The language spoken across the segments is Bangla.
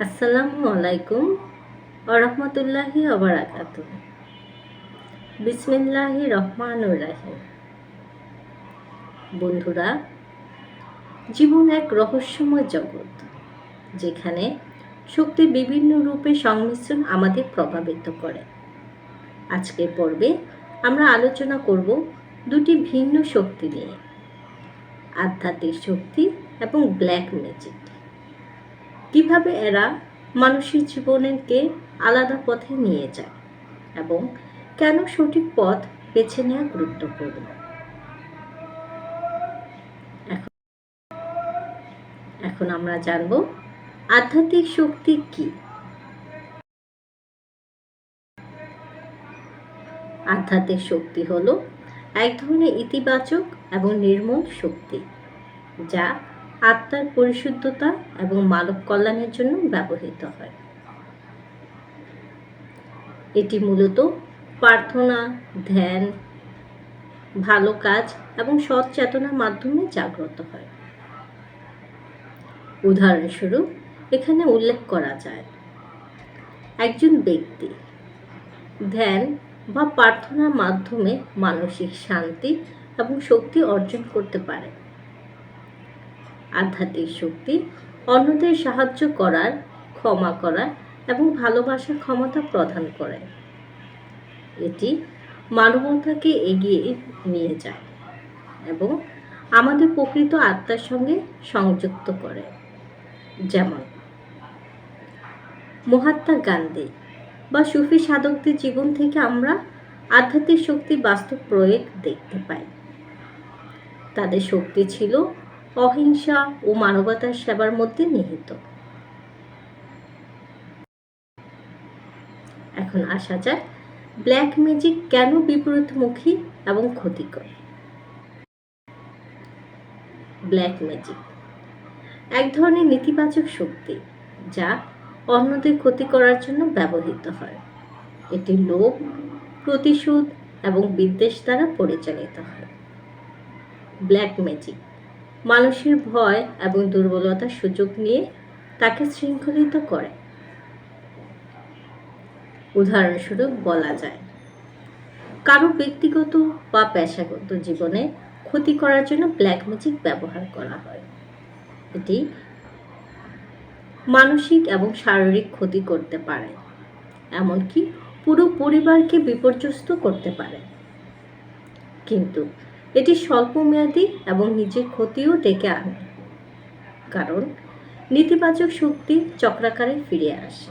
আসসালামু আলাইকুম ওরহমতুল্লাহি অবরাকাত বিসমিল্লাহি রহমানুর রাহিম। বন্ধুরা, জীবন এক রহস্যময় জগৎ, যেখানে শক্তির বিভিন্ন রূপে সংমিশ্রণ আমাদের প্রভাবিত করে। আজকের পর্বে আমরা আলোচনা করব দুটি ভিন্ন শক্তি নিয়ে, আধ্যাত্মিক শক্তি এবং ব্ল্যাক ম্যাজিক। কীভাবে এরা মানুষের জীবনকে আলাদা পথে নিয়ে যায় এবং কেন সঠিক পথ বেছে নেওয়া গুরুত্বপূর্ণ? এখন এখন আমরা জানব আধ্যাত্মিক শক্তি কি? আধ্যাত্মিক শক্তি হলো এক ধরনের ইতিবাচক এবং নির্মল শক্তি যা আত্মার পরিশুদ্ধতা এবং মানব কল্যাণের জন্য ব্যবহৃত হয়। এটি মূলত প্রার্থনা, ধ্যান, ভালো কাজ এবং সৎ চেতনার মাধ্যমে জাগ্রত হয়। উদাহরণস্বরূপ, এখানে উল্লেখ করা যায়, একজন ব্যক্তি ধ্যান বা প্রার্থনার মাধ্যমে মানসিক শান্তি এবং শক্তি অর্জন করতে পারে। আধ্যাত্মিক শক্তি, অন্যদের সাহায্য করার, ক্ষমা করার এবং ভালোবাসার ক্ষমতা প্রদান করে। এটি মানবতাকে এগিয়ে নিয়ে যায় এবং আমাদের প্রকৃত আত্মার সঙ্গে সংযুক্ত করে। যেমন, মহাত্মা গান্ধী বা সুফি সাধকদের জীবন থেকে আমরা আধ্যাত্মিক শক্তির বাস্তব প্রয়োগ দেখতে পাই। তাদের শক্তি ছিল অহিংসা ও মানবতার সেবার মধ্যে নিহিত। এখন আসা যাক ব্ল্যাক ম্যাজিক কেন বিপরীতমুখী এবং ক্ষতিকর? ব্ল্যাক ম্যাজিক এক ধরনের নেতিবাচক শক্তি যা অন্যদের ক্ষতি করার জন্য ব্যবহৃত হয়। এটি লোভ, প্রতিশোধ এবং বিদ্বেষ দ্বারা পরিচালিত হয়। ব্ল্যাক ম্যাজিক মানুষের ভয় এবং দুর্বলতার সুযোগ নিয়ে তাকে শৃঙ্খলিত করে। উদাহরণস্বরূপ বলা যায়, কারও ব্যক্তিগত বা পেশাগত জীবনে ক্ষতি করার জন্য ব্ল্যাক ম্যাজিক ব্যবহার করা হয়। এটি মানসিক এবং শারীরিক ক্ষতি করতে পারে, এমনকি পুরো পরিবারকে বিপর্যস্ত করতে পারে। কিন্তু এটি স্বল্পমেয়াদী এবং নিজের ক্ষতিও ডেকে আনে। কারণ, নেতিবাচক শক্তি চক্রাকারে ফিরে আসে।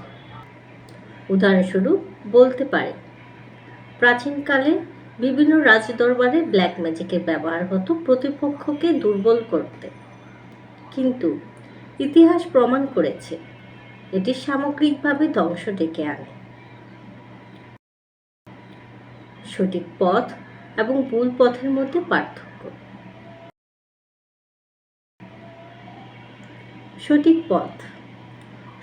উদাহরণস্বরূপ, বলতে পারে প্রাচীনকালে বিভিন্ন রাজদরবারে ব্ল্যাক ম্যাজিকের ব্যবহার হতো প্রতিপক্ষকে দুর্বল করতে। কিন্তু, ইতিহাস প্রমাণ করেছে, এটি সামগ্রিকভাবে ধ্বংস ডেকে আনে। সঠিক পথ এবং ভুল পথের মধ্যে পার্থক্য। সঠিক পথ।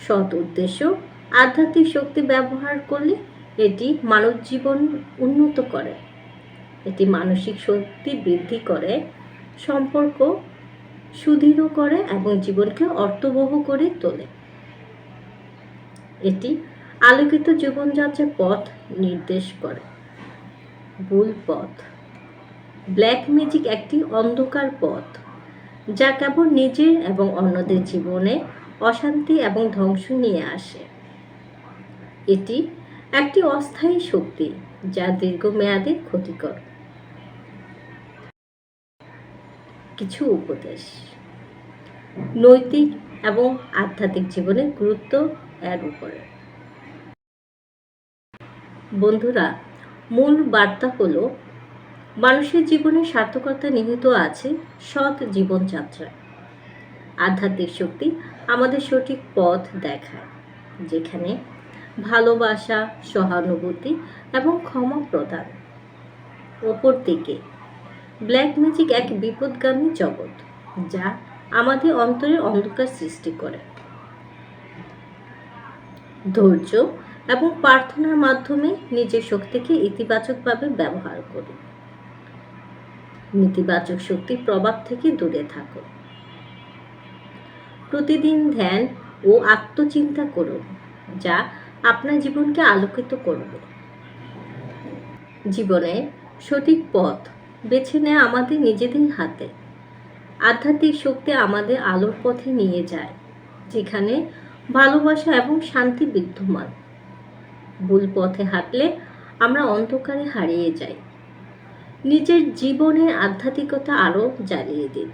সৎ উদ্দেশ্য, আধ্যাত্মিক শক্তি ব্যবহার করলে এটি মানব জীবন উন্নত করে। এটি মানসিক শক্তি বৃদ্ধি করে, সম্পর্ক সুদৃঢ় করে এবং জীবনকে অর্থবহ করে তোলে। এটি আলোকিত জীবনযাত্রার পথ নির্দেশ করে। ভুল পথ। ব্ল্যাক ম্যাজিক একটি অন্ধকার পথ, যা কেবল নিজের এবং অন্যদের জীবনে অশান্তি এবং ধ্বংস নিয়ে আসে। এটি একটি অস্থায়ী শক্তি, যা দীর্ঘমেয়াদে ক্ষতিকর। কিছু উপদেশ। নৈতিক এবং আধ্যাত্মিক জীবনের গুরুত্ব এর উপরে। বন্ধুরা মূল বার্তা হল, মানুষের জীবনে সার্থকতা নিহিত আছে সৎ জীবনযাত্রায় আধ্যাত্মিক শক্তি আমাদের সঠিক পথ দেখায়, যেখানে ভালোবাসা, সহানুভূতি এবং ক্ষমা প্রদান। ওপর দিকে ব্ল্যাক ম্যাজিক এক বিপদগামী জগৎ, যা আমাদের অন্তরে অন্ধকার সৃষ্টি করে। ধৈর্য এবং প্রার্থনার মাধ্যমে নিজের শক্তিকে ইতিবাচকভাবে ব্যবহার করুন। নেতিবাচক শক্তির প্রভাব থেকে দূরে থাকুন। প্রতিদিন ধ্যান ও আত্মচিন্তা করুন, যা আপনার জীবনকে আলোকিত করবে। জীবনে সঠিক পথ বেছে নেওয়া আমাদের নিজেদের হাতে। আধ্যাত্মিক শক্তি আমাদের আলোর পথে নিয়ে যায়, যেখানে ভালোবাসা এবং শান্তি বিদ্যমান। ভুল পথে হাঁটলে আমরা অন্ধকারে হারিয়ে যাই। নিজের জীবনে আধ্যাত্মিকতা আরও জ্বালিয়ে দিন।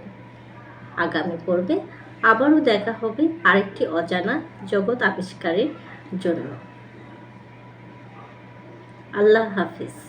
আগামী পর্বে আবারও দেখা হবে আরেকটি অজানা জগৎ আবিষ্কারের জন্য। আল্লাহ হাফিজ।